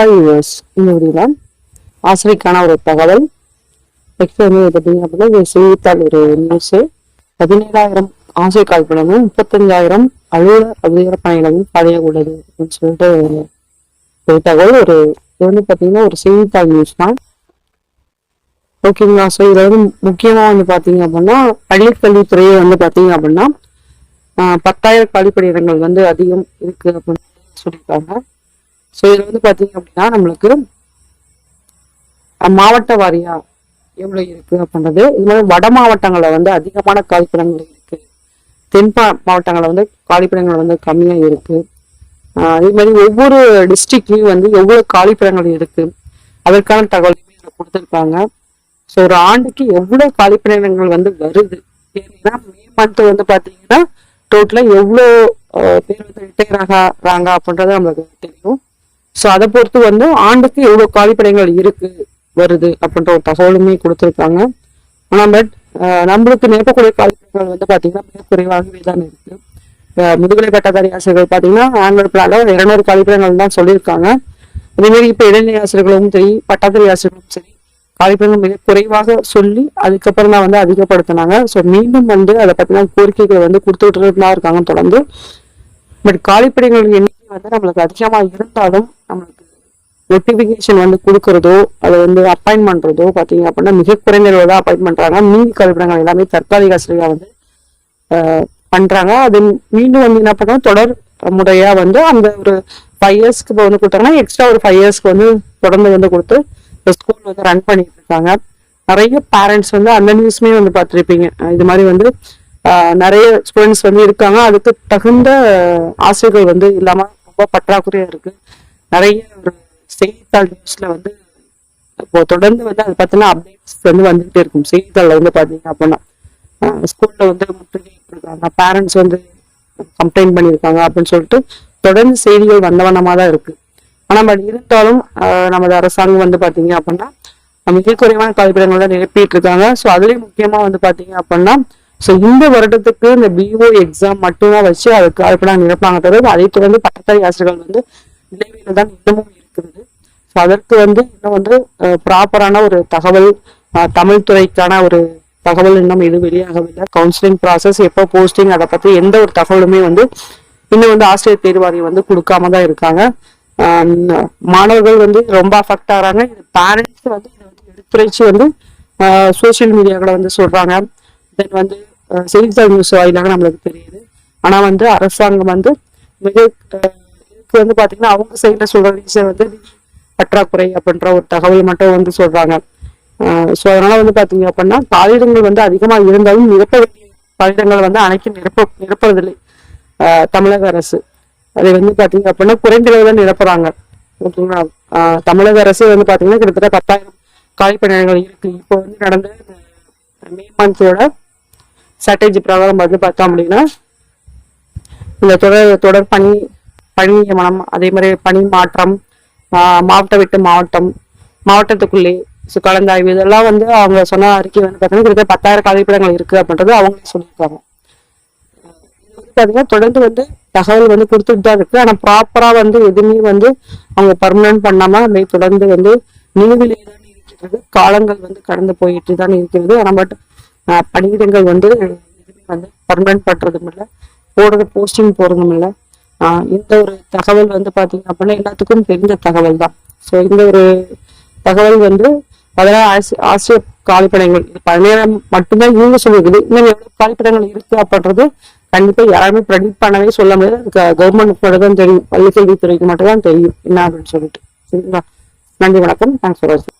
Hi இந்த வீடியோவில் ஆசிரியக்கான ஒரு தகவல். நெக்ஸ்ட் வந்து பார்த்தீங்க அப்படின்னா செய்தித்தாள் ஒரு நியூஸு. பதினேழாயிரம் ஆசிரியர் கால்பனமும் முப்பத்தஞ்சாயிரம் அலுவலர் அதிகார பணியிடமும் பழைய உள்ளது அப்படின்னு சொல்லிட்டு ஒரு தகவல். ஒரு இது வந்து பார்த்தீங்கன்னா ஒரு செய்தித்தாள் நியூஸ் தான். ஓகேங்களா ஸோ இதில் வந்து முக்கியமாக வந்து பார்த்தீங்க அப்படின்னா பள்ளிக்கல்வித்துறையை வந்து பார்த்தீங்க அப்படின்னா பத்தாயிரம் பத்தாயிரம் இடங்கள் வந்து அதிகம் இருக்கு அப்படின்னு சொல்லியிருக்காங்க. ஸோ இதில் வந்து பார்த்தீங்க அப்படின்னா நம்மளுக்கு மாவட்ட வாரியா எவ்வளோ இருக்கு அப்படின்றது இது மாதிரி வட மாவட்டங்களில் வந்து அதிகமான காலிப்பிடங்கள் இருக்கு. தென் மாவட்டங்களில் வந்து காலிப்பிடங்கள் வந்து கம்மியாக இருக்கு. அதே மாதிரி ஒவ்வொரு டிஸ்ட்ரிக்ட்லையும் வந்து எவ்வளோ காலிப்பிடங்கள் இருக்கு அதற்கான தகவலையுமே இதில் கொடுத்துருக்காங்க. ஸோ ஒரு ஆண்டுக்கு எவ்வளோ காலிப்பிடங்கள் வந்து வருது ஏன்னா மே மந்த் வந்து பார்த்தீங்கன்னா டோட்டலாக எவ்வளோ பேர் வந்து ரிட்டையர் ஆகிறாங்க அப்படின்றது நம்மளுக்கு தெரியும். ஸோ அதை பொறுத்து வந்து ஆண்டுக்கு எவ்வளோ காலிப்படைகள் இருக்கு வருது அப்படின்ற ஒரு தகவலுமே கொடுத்துருக்காங்க. ஆனால் பட் நம்மளுக்கு நிரப்பக்கூடிய காலிப்படைகள் வந்து பார்த்தீங்கன்னா மிக குறைவாகவே தான் இருக்கு. முதுகலை பட்டதாரி ஆசிரியர்கள் பார்த்தீங்கன்னா ஆனுவல் பிளான்ல இருநூறு காலிப்படைகள் தான் சொல்லியிருக்காங்க. அதேமாரி இப்போ இடைநிலை ஆசிரியர்களும் சரி பட்டதாரி ஆசிரியர்களும் சரி காலிப்படைகள் மிக குறைவாக சொல்லி அதுக்கப்புறம் தான் வந்து அதிகப்படுத்தினாங்க. ஸோ மீண்டும் வந்து அதை பற்றின கோரிக்கைகளை வந்து கொடுத்துட்டு தான் இருக்காங்க தொடர்ந்து. பட் காலிப்படைகள் என்ன வந்து நம்மளுக்கு அதிகமாக இருந்தாலும் நம்மளுக்கு நோட்டிஃபிகேஷன் வந்து கொடுக்கறதோ அதை வந்து அப்பாயின் பண்றதோ பார்த்தீங்க அப்படின்னா மிக குறைந்த அளவு தான் அப்பாயின் பண்ணுறாங்க மீதி கழிப்பிடங்கள் எல்லாமே தற்காலிக ஆசிரியராக வந்து பண்ணுறாங்க பண்றாங்க. அது மீண்டும் வந்து என்ன பண்ணுறாங்க தொடர் முறையாக வந்து அந்த ஒரு ஃபைவ் இயர்ஸ்க்கு இப்போ வந்து கொடுத்தாங்கன்னா எக்ஸ்ட்ரா ஒரு ஃபைவ் இயர்ஸ்க்கு வந்து தொடர்ந்து வந்து கொடுத்து ஸ்கூல் வந்து ரன் பண்ணிட்டு இருக்காங்க. நிறைய பேரண்ட்ஸ் வந்து அந்த நியூஸ்மே வந்து பார்த்துருப்பீங்க. இது மாதிரி வந்து நிறைய ஸ்டூடெண்ட்ஸ் வந்து இருக்காங்க. அதுக்கு தகுந்த ஆசிரியர்கள் வந்து இல்லாமல் ரொம்ப பற்றாக்குறையாக இருக்கு. நிறைய ஒரு செய்தித்தாள் நியூஸ்ல வந்து இப்போ தொடர்ந்து வந்து அதை பார்த்தீங்கன்னா அப்டேட்ஸ் வந்து வந்துகிட்டே இருக்கும். செய்தித்தாளில் வந்து பார்த்தீங்க அப்படின்னா ஸ்கூல்ல வந்து முற்றுகை இருக்காங்க பேரண்ட்ஸ் வந்து கம்ப்ளைண்ட் பண்ணியிருக்காங்க அப்படின்னு சொல்லிட்டு தொடர்ந்து செய்திகள் வந்த தான் இருக்கு. ஆனால் பட் இருந்தாலும் நமது அரசாங்கம் வந்து பார்த்தீங்க அப்படின்னா மிக குறைவான கல்விடங்கள் தான் நிரப்பிட்டு இருக்காங்க. ஸோ அதுலேயும் முக்கியமா வந்து பார்த்தீங்க அப்படின்னா ஸோ இந்த வருடத்துக்கு இந்த பிஓ எக்ஸாம் மட்டும்தான் வச்சு அதுக்கு கல்விடம் நிரப்பாங்க தவிர அதை தொடர்ந்து பட்டதாரி ஆசிரியர்கள் வந்து நிலைமையில தான் இன்னமும் இருக்கிறது. ஸோ அதற்கு வந்து இன்னும் வந்து ப்ராப்பரான ஒரு தகவல் தமிழ் துறைக்கான ஒரு தகவல் இன்னும் எதுவும் வெளியாகவில்லை. கவுன்சிலிங் ப்ராசஸ் எப்போ போஸ்டிங் அதை பற்றி எந்த ஒரு தகவலுமே வந்து இன்னும் வந்து ஆசிரியர் தேர்வாரியம் வந்து கொடுக்காம தான் இருக்காங்க. மாணவர்கள் வந்து ரொம்ப அஃபெக்ட் ஆகிறாங்க. இது பேரண்ட்ஸ் வந்து இதை வந்து எடுத்துரைச்சு வந்து சோஷியல் மீடியாக்களை வந்து சொல்கிறாங்க தென் வந்து செய்தித்தாள் நியூஸ் வாயிலாக நம்மளுக்கு தெரியுது. ஆனா வந்து அரசாங்கம் வந்து மிக இதுக்கு வந்து பாத்தீங்கன்னா அவங்க சைடில் சொல்கிற ரீசன் வந்து பற்றாக்குறை அப்படின்ற ஒரு தகவல் மட்டும் வந்து சொல்றாங்க. ஸோ அதனால வந்து பாத்தீங்க அப்படின்னா பாலிடங்கள் வந்து அதிகமா இருந்தாலும் நிரப்ப வேண்டிய காகிதங்கள் வந்து அனைத்தும் நிரப்ப நிரப்புறதில்லை. ஆஹ் தமிழக அரசு. அதை வந்து பாத்தீங்க அப்படின்னா குறைந்த அளவில் நிரப்புறாங்க. ஓகேங்களா? ஆஹ் தமிழக அரசு வந்து பாத்தீங்கன்னா கிட்டத்தட்ட பத்தாயிரம் காலிப்பணிகள் இருக்கு. இப்போ வந்து நடந்த இந்த மே மந்தோட ஸ்ட்ராட்டஜி பிரகாரம் வந்து பார்த்தோம் அப்படின்னா இந்த தொடர் தொடர் பணி பணி நியமனம் அதே மாதிரி பணி மாற்றம் மாவட்ட மாவட்டம் விட்டு மாவட்டம் மாவட்டத்துக்குள்ளே ஸோ கலந்தாய்வு இதெல்லாம் வந்து அவங்க சொன்ன அறிக்கை வந்து பார்த்தீங்கன்னா கிட்டத்தட்ட பத்தாயிரம் கழிப்பிடங்கள் இருக்கு அப்படின்றது அவங்க சொல்லியிருக்காங்க. பார்த்தீங்கன்னா தொடர்ந்து வந்து தகவல் வந்து கொடுத்துட்டு தான் இருக்கு. ஆனா ப்ராப்பரா வந்து எதுவுமே வந்து அவங்க பர்மனன்ட் பண்ணாம அப்படியே தொடர்ந்து வந்து நிலுவிலே தான் இருக்கிறது காலங்கள் வந்து கடந்து போயிட்டு தான் இருக்கிறது. ஆனால் பட் பணியிடங்கள் வந்து எதுவுமே வந்து பர்மனன்ட் பண்ணுறதும் இல்லை. போடுறது போஸ்டிங் போகிறதும் இல்லை. இந்த ஒரு தகவல் வந்து பார்த்தீங்க அப்படின்னா எல்லாத்துக்கும் தெரிஞ்ச தகவல் தான். ஸோ இந்த ஒரு தகவல் வந்து பதினாறு ஆசி- ஆசிரியர் காலிப்படங்கள் இது பதினேழாம் மட்டும்தான் இவங்க சொல்லியிருக்குது இன்னும் எவ்வளவு காலிப்படங்கள் இருக்கு அப்படின்றது கண்டிப்பாக யாருமே ப்ரெடிக்ட் பண்ணவே சொல்ல முடியாது. கவர்மெண்ட் மட்டும் தான் தெரியும். பள்ளிக்கல்வித்துறைக்கு மட்டும் தான் தெரியும். என்ன அப்படின்னு சொல்லிட்டு. சரிங்களா? நன்றி வணக்கம். தேங்க்ஸ் ஃபார் வாட்சிங்